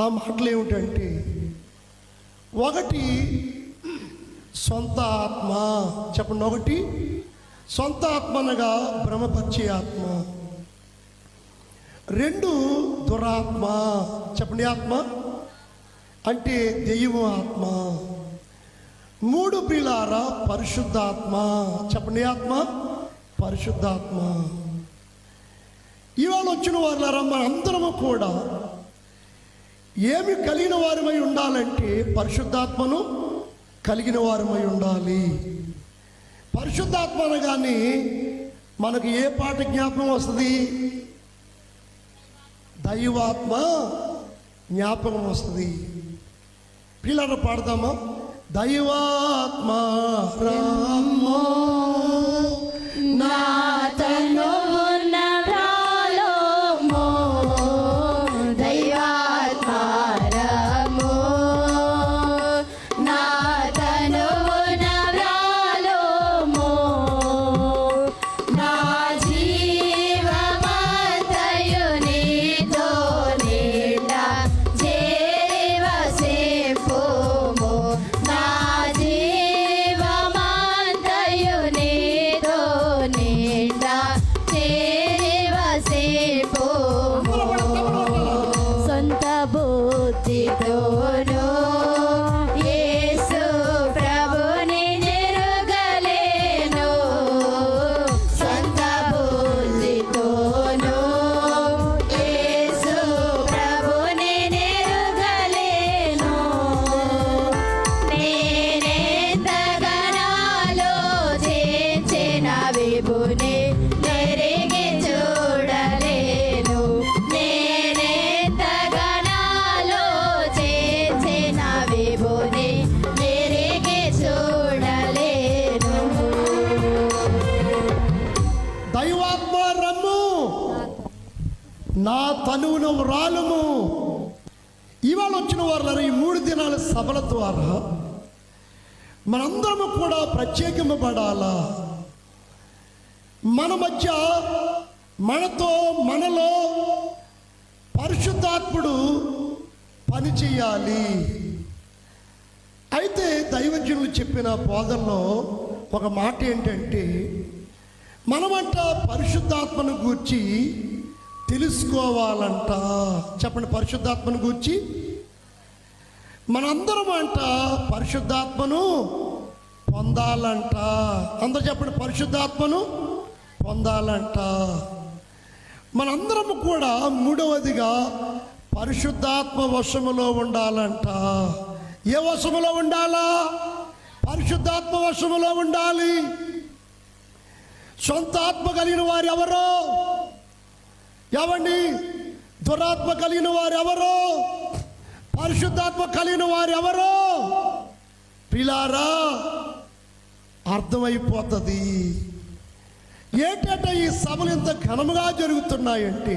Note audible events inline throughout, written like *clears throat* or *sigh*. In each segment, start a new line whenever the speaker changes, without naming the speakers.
ఆ మాటలు ఏమిటంటే ఒకటి సొంత ఆత్మ. చెప్పండి ఒకటి సొంత ఆత్మనగా బ్రహ్మపరిచే భ్రమపరిచే ఆత్మ. రెండు దురాత్మ. చెప్పండి ఆత్మ. అంటే దెయ్యం ఆత్మ. మూడు ప్రియులార పరిశుద్ధాత్మ. చెప్పండి ఆత్మ. పరిశుద్ధాత్మ. ఇవాళ వచ్చిన వారులారా మనందరము కూడా ఏమి కలిగిన వారమై ఉండాలంటే పరిశుద్ధాత్మను కలిగిన వారమై ఉండాలి. పరిశుద్ధాత్మ అనగానే మనకు ఏ పాట జ్ఞాపకం వస్తుంది? దైవాత్మ జ్ఞాపకం వస్తుంది. పిల్లలు పాడతామా? దైవాత్మ
రామ్మ నా say for నా
తనువును రాలుము. ఇవాళ వచ్చిన వారు ఈ మూడు దినాల సభల ద్వారా మనందరము కూడా ప్రత్యేకింపబడాలా మన మధ్య మనతో మనలో పరిశుద్ధాత్ముడు పనిచేయాలి అయితే దైవజ్ఞులు చెప్పిన బోధనలో ఒక మాట ఏంటంటే మనమంట పరిశుద్ధాత్మను గూర్చి తెలుసుకోవాలంట. చెప్పండి పరిశుద్ధాత్మను గూర్చి. మనందరం అంట పరిశుద్ధాత్మను పొందాలంట. అందరూ చెప్పండి పరిశుద్ధాత్మను పొందాలంట. మనందరం కూడా మూడవదిగా పరిశుద్ధాత్మ వశములో ఉండాలంట. ఏ వశములో ఉండాలా? పరిశుద్ధాత్మ వశములో ఉండాలి. సొంత ఆత్మ కలిగిన వారు ఎవరో ఎవండి దురాత్మ కలిగిన వారు ఎవరో పరిశుద్ధాత్మ కలిగిన వారు ఎవరో పిలారా అర్థమైపోతుంది. ఏంటంటే ఈ సభలు ఇంత ఘనముగా జరుగుతున్నాయంటే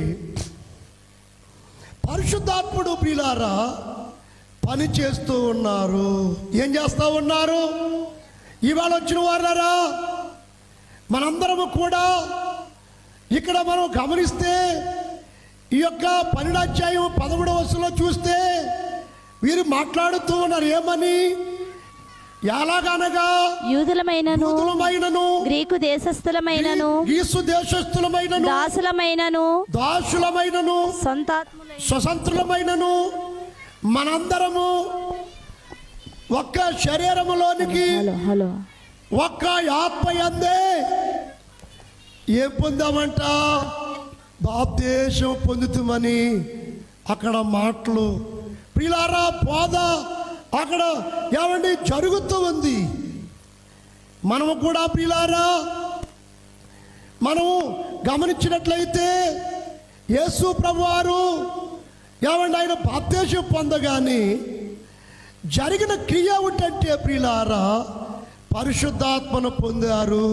పరిశుద్ధాత్ముడు పిలారా పని చేస్తూ ఉన్నారు. ఏం చేస్తూ ఉన్నారు? ఇవాళ వచ్చిన వారారా మనందరము కూడా ఇక్కడ మనం గమనిస్తే ఈ యొక్క పన్నెండు అధ్యాయం పదమూడవ వస్తులో చూస్తే వీరు మాట్లాడుతూ ఉన్నారు ఏమని? ఎలాగనగా
యూదులమైనను
యూదులమైనను
గ్రీకు దేశస్థులమైనను
ఈసు దేశస్థులమైనను
దాసులమైనను
దాసులమైనను
సొంతాత్ములైన
స్వతంత్రులమైనను మనందరము ఒక్క శరీరములోనికి ఒక్క ఆత్మ అందే ఏం పొందామంట? బాప్దేశం పొందుతామని అక్కడ మాటలు. ప్రిలారా బోధ అక్కడ ఏమండి? జరుగుతూ ఉంది. మనము కూడా ప్రిలారా మనము గమనించినట్లయితే యేసు ప్రభువారు ఏమండి? ఆయన బాప్దేశం పొందగానే జరిగిన క్రియ ఉంటే ప్రియులారా పరిశుద్ధాత్మను పొందారు.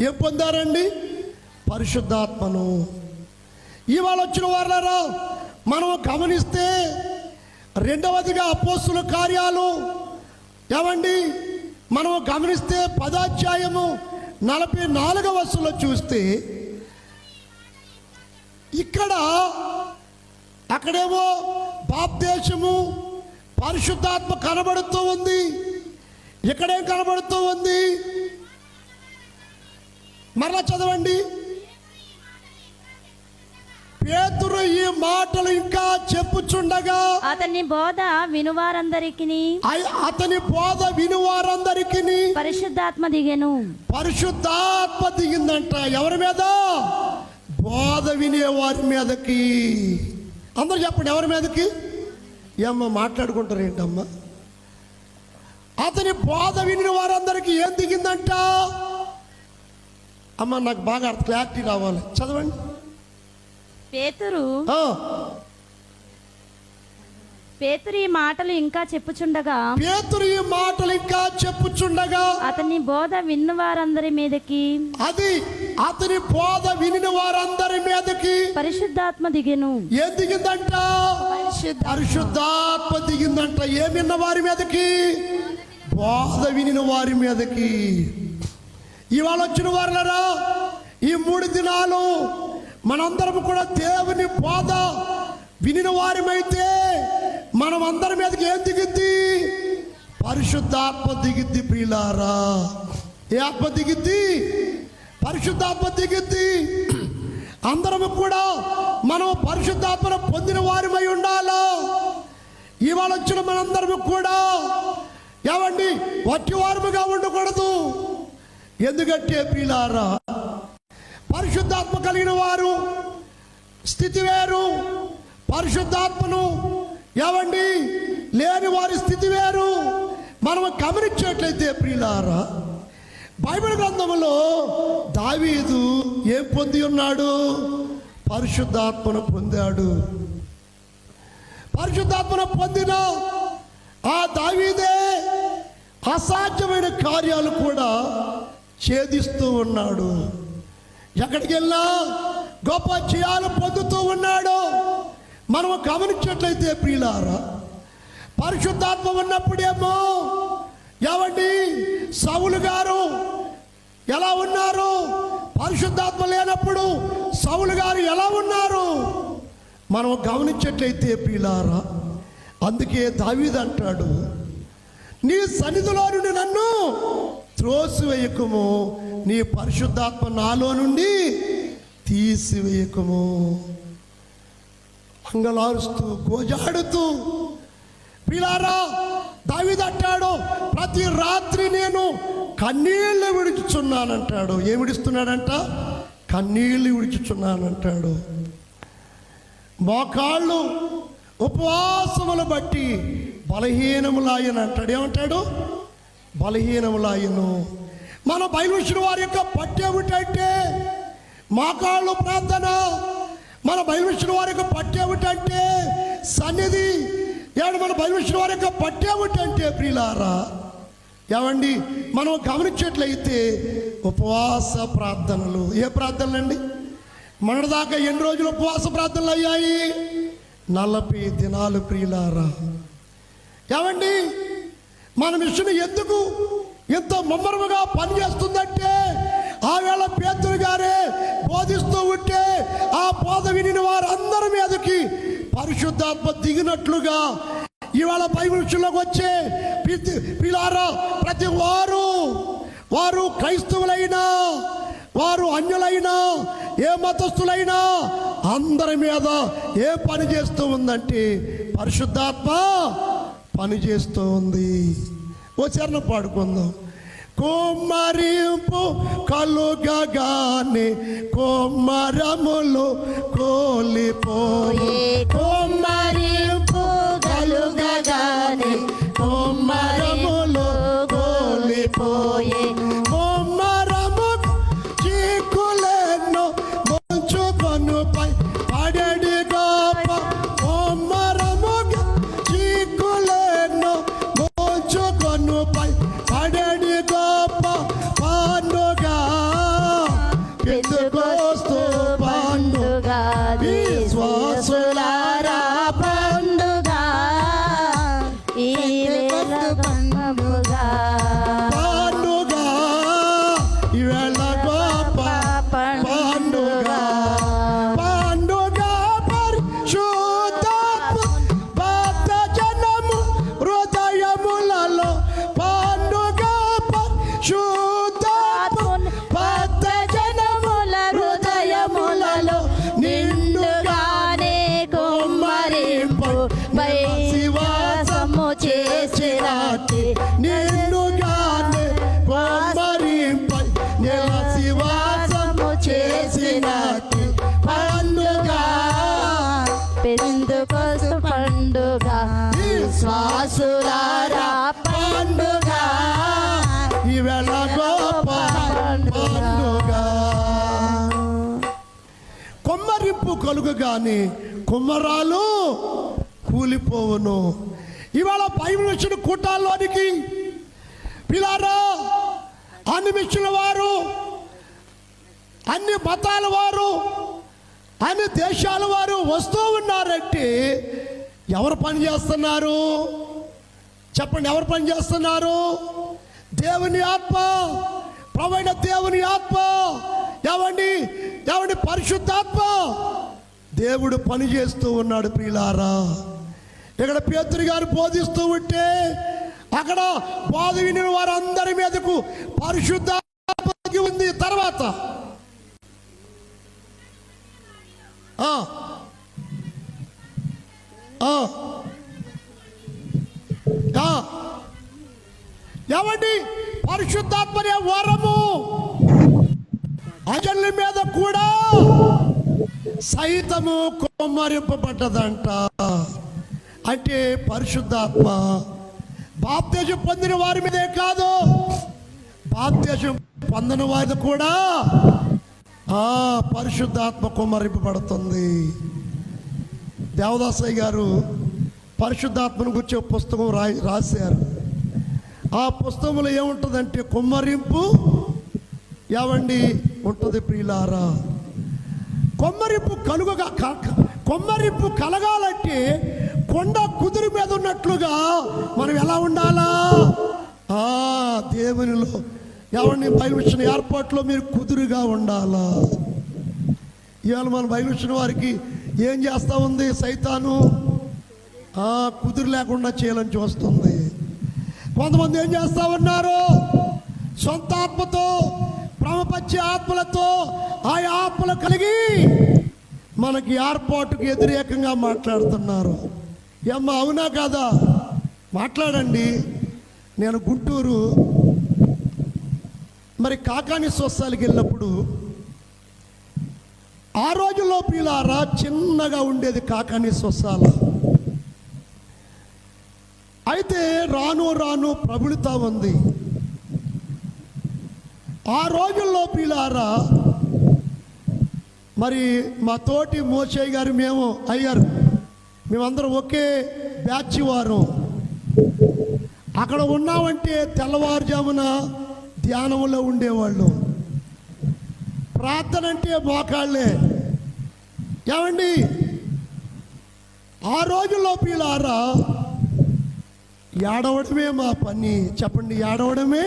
ఏం పొందారండి? పరిశుద్ధాత్మను. ఇవాళ వచ్చిన వారులరా మనం గమనిస్తే రెండవదిగా అపోస్తుల కార్యాలు ఏమండి? మనం గమనిస్తే పదాధ్యాయము నలభై నాలుగవ వస్తులో చూస్తే ఇక్కడ అక్కడేమో బాప్దేశము పరిశుద్ధాత్మ కనబడుతూ ఉంది. ఇక్కడేం కనబడుతూ ఉంది? మరలా చదవండి. పేతురు ఈ మాటలు ఇంకా చెప్పుచుండగా
అతని బోధ వినువారందరికి
అతని బోధ విని వారందరికి
పరిశుద్ధాత్మ దిగెను.
పరిశుద్ధాత్మ దిగిందంట. ఎవరి మీద? బోధ వినే వారి మీదకి. అందరు చెప్పండి ఎవరి మీదకి? ఏమ్మా మాట్లాడుకుంటారు ఏంటమ్మా? అతని బోధ విని వారందరికీ ఏం దిగిందంట? అమ్మ నాకు బాగా అర్థం క్లారిటీ రావాలి. చదవండి.
పేతురు.
ఆ,
పేతురు ఈ మాటలు ఇంకా చెప్పుచుండగా
పేతురు ఈ మాటలు ఇంకా చెప్పుచుండగా
అతని బోధ విన్నవారందరి మీదకి
అది అతని బోధ విని వారందరి మీదకి
పరిశుద్ధాత్మ దిగెను.
ఏం దిగిందంట? పరిశుద్ధాత్మ దిగిందంట. ఏం విన్న వారి మీదకి? బోధ వినిన వారి మీదకి. ఇవాళ వచ్చిన వారులరా ఈ మూడు దినాలు మనందరం కూడా దేవుని బోధ వినిన వారమైతే మనం అందరి మీదకి ఏం దిగిద్ది పరిశుద్ధాత్మ దిగిద్ది ప్రియులారా. ఏ ఆత్మ దిగిద్ది పరిశుద్ధాత్మ దిగిద్ది అందరము కూడా మనం పరిశుద్ధాత్మను పొందిన వారిమై ఉండాలా? ఇవాళ వచ్చిన మనందరము కూడా ఏమండి? వట్టి వారముగా ఉండకూడదు. ఎందుకంటే ప్రియులారా పరిశుద్ధాత్మ కలిగిన వారు. స్థితి వేరు. పరిశుద్ధాత్మను ఏమండి? లేని వారి స్థితి వేరు. మనం గమనించేట్లయితే ప్రియులారా బైబిల్ గ్రంథంలో దావీదు ఏం పొంది ఉన్నాడు? పరిశుద్ధాత్మను పొందాడు. పరిశుద్ధాత్మను పొందిన ఆ దావీదే అసాధ్యమైన కార్యాలు కూడా ఛేదిస్తూ ఉన్నాడు. ఎక్కడికి వెళ్ళినా గొప్ప జయాలు పొందుతూ ఉన్నాడు. మనం గమనించట్లయితే ప్రియులారా పరిశుద్ధాత్మ ఉన్నప్పుడేమో ఏమండి సౌలు గారు. ఎలా ఉన్నారు? పరిశుద్ధాత్మ లేనప్పుడు సౌలు గారు ఎలా ఉన్నారు? మనం గమనించట్లయితే ప్రియులారా అందుకే దావీదంటాడు నీ సన్నిధిలో నుండి నన్ను త్రోసివేయకము. నీ పరిశుద్ధాత్మ నాలో నుండి తీసివేయకము. అంగలారుస్తూ గోజాడుతూ. పిలారా దావిదట్టాడు ప్రతి రాత్రి నేను కన్నీళ్ళు విడుచుచున్నానంటాడు. ఏం విడుస్తున్నాడంట? కన్నీళ్ళు విడుచుచున్నానంటాడు. మోకాళ్ళు ఉపవాసములు బట్టి బలహీనములాయన అంటాడు ఏమంటాడు? బలహీనములాయను మన బయలుసిన వారి యొక్క పట్టేమిటంటే మోకాళ్ళు ప్రార్థన. మన బయలుసిన వారి యొక్క పట్టేమిటంటే సన్నిధి. ఏడు మన బయలుసిన వారి యొక్క పట్టేమిటంటే ప్రియులారా? ఏమండి మనం గమనించేట్లయితే ఉపవాస ప్రార్థనలు. ఏ ప్రార్థనలండి? మొన్నటిదాకా ఎన్ని రోజులు ఉపవాస ప్రార్థనలు అయ్యాయి? నలభై దినాలు ప్రియులారా. ఏమండి మన మిషన్ ఎందుకు ఎంత ముమ్మరముగా పనిచేస్తుందంటే ఆవేళ పేతులు గారే బోధిస్తూ ఉంటే ఆ బోధ విని వారందరి మీదకి పరిశుద్ధాత్మ దిగినట్లుగా ఇవాళ పై విషయంలోకి వచ్చే పిల్లారా ప్రతి వారు వారు క్రైస్తవులైనా వారు అన్యులైనా ఏ మతస్థులైనా అందరి మీద ఏ పని చేస్తూ ఉందంటే పరిశుద్ధాత్మ పని చేస్తూ ఉంది ఓ చరణ పాడుకుందాం. కుమ్మరింపు కలుగగానే కుమ్మరములు కోలిపోయే కో విశ్వాసులారా పండుగ. ఈవేళ గొప్ప పండుగ. కొమ్మరింపు కుమ్మరాలు కూలిపోవును. ఇవాళ బైబిల్ వచ్చిన కూటాల్లోనికి పిలారా అన్ని వారు అన్ని మతాల వారు అన్ని దేశాల వారు వస్తూ ఉన్నారంటే ఎవరు పని చేస్తున్నారు? చెప్పండి ఎవరు పని చేస్తున్నారు? దేవుని ఆత్మ ప్రవైన దేవుని ఆత్మ. ఎవండి ఎవండి పరిశుద్ధాత్మ. దేవుడు పని చేస్తూ ఉన్నాడు ప్రియులారా. ఇక్కడ పేతురు గారు బోధిస్తూ ఉంటే అక్కడ బోధ విని వారందరి మీదకు పరిశుద్ధాత్మ ఉంది. తర్వాత ఏమండి? పరిశుద్ధాత్మనే వరము. అజల్లి మీద కూడా సైతము కుమ్మరింపబడ్డదంట. అంటే పరిశుద్ధాత్మ బాప్త్యజం పొందిన వారి మీదే కాదు. బాప్త్యజం పొందిన వారిది కూడా ఆ పరిశుద్ధాత్మ కుమ్మరింపబడుతుంది. దేవదాసయ్య గారు పరిశుద్ధాత్మను గురించి పుస్తకం రా రాశారు. ఆ పుస్తకంలో ఏముంటుందంటే కొమ్మరింపు ఏవండి? ఉంటుంది ప్రియులారా. కొమ్మరింపు కలుగగా క- కొమ్మరింపు కలగాలంటే కొండ కుదురు మీద ఉన్నట్లుగా మనం ఎలా ఉండాలా? ఆ దేవునిలో ఎవరిని బయలుచిన ఏర్పాట్లో మీరు కుదురుగా ఉండాలా? ఇవాళ మన బయలుచిన వారికి ఏం చేస్తూ ఉంది సైతాను? కుదురు లేకుండా చేయాలని చూస్తుంది. కొంతమంది ఏం చేస్తూ ఉన్నారు? సొంత ఆత్మతో ప్రమపచ్చే ఆత్మలతో ఆ ఆత్మలు కలిగి మనకి ఏర్పాటుకు వ్యతిరేకంగా మాట్లాడుతున్నారు. ఏమ్మ అవునా కాదా? మాట్లాడండి. నేను గుంటూరు మరి కాకాని స్వస్థాలకి వెళ్ళినప్పుడు ఆ రోజుల్లో పిలారా చిన్నగా ఉండేది కాకాని స్వసాల అయితే రాను రాను ప్రబులుతా ఉంది. ఆ రోజుల్లో పిలారా మరి మా తోటి మోషయ్య గారు మేము అయ్యారు. మేమందరం ఒకే బ్యాచ్ వారు. అక్కడ ఉన్నామంటే తెల్లవారుజామున ధ్యానంలో ఉండేవాళ్ళు. ప్రార్థన అంటే మోకాళ్ళే. ఏమండి? ఆ రోజుల్లో పిల్లారా ఏడవడమే మా పని. చెప్పండి ఏడవడమే?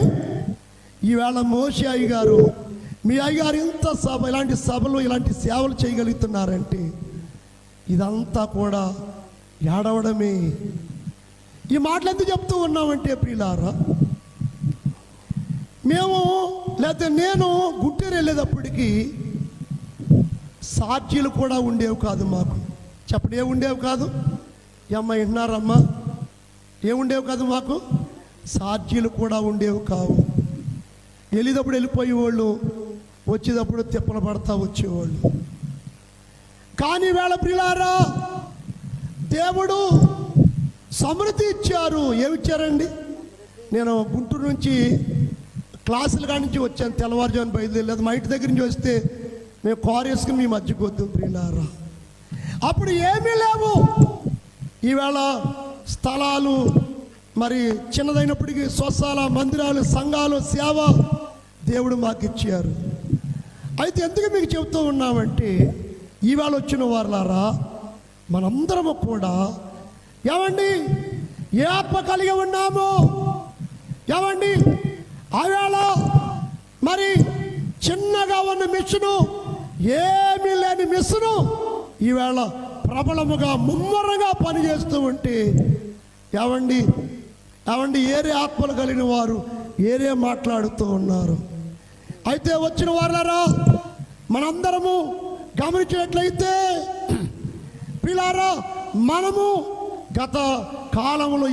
ఈవేళ మోషి అయ్య గారు మీ అయ్యగారు ఇంత సభ ఇలాంటి సభలు ఇలాంటి సేవలు చేయగలుగుతున్నారంటే ఇదంతా కూడా ఏడవడమే. ఈ మాటలు ఎందుకు చెప్తూ ఉన్నామంటే ప్రియులారా మేము లేకపోతే నేను గుట్టేరు వెళ్ళేటప్పటికి సాక్షులు కూడా ఉండేవి కాదు మాకు. చెప్పండి ఉండేవి కాదు? ఏమ్మ వింటున్నారమ్మా? ఏముండేవి కాదు మాకు? సాక్షులు కూడా ఉండేవి కావు. వెళ్ళేటప్పుడు వెళ్ళిపోయేవాళ్ళు వచ్చేటప్పుడు తిప్పలు పడతా వచ్చేవాళ్ళు. కానీ వేళ ప్రిలారా దేవుడు సమృద్ధి ఇచ్చారు. ఏమిచ్చారండి నేను గుంటూరు నుంచి క్లాసుల కాడి నుంచి వచ్చాను తెల్లవారుజామున బయలుదేరలేదు మా ఇంటి దగ్గర నుంచి వస్తే మేము కారు మీ మధ్యకు వద్దు ప్రియులారా. అప్పుడు ఏమీ లేవు. ఈవేళ స్థలాలు మరి చిన్నదైనప్పటికీ స్వస్థల మందిరాలు సంఘాలు సేవ దేవుడు మాకు ఇచ్చారు అయితే ఎందుకు మీకు చెబుతూ ఉన్నామంటే ఈవేళ వచ్చిన వారులారా మనందరము కూడా ఏమండి? ఏ ఆత్మ కలిగి ఉన్నాము? ఆవేళ మరి చిన్నగా ఉన్న మిషను ఏమీ లేని మిషను ఈవేళ ప్రబలముగా ముమ్మరంగా పనిచేస్తూ ఉంటే ఏమండి ఏమండి ఏరే ఆత్మలు కలిగిన వారు ఏరే మాట్లాడుతూ ఉన్నారు. అయితే వచ్చిన వారులారా మనందరము గమనించినట్లయితే *clears throat* పిల్లారా మనము గత కాలంలో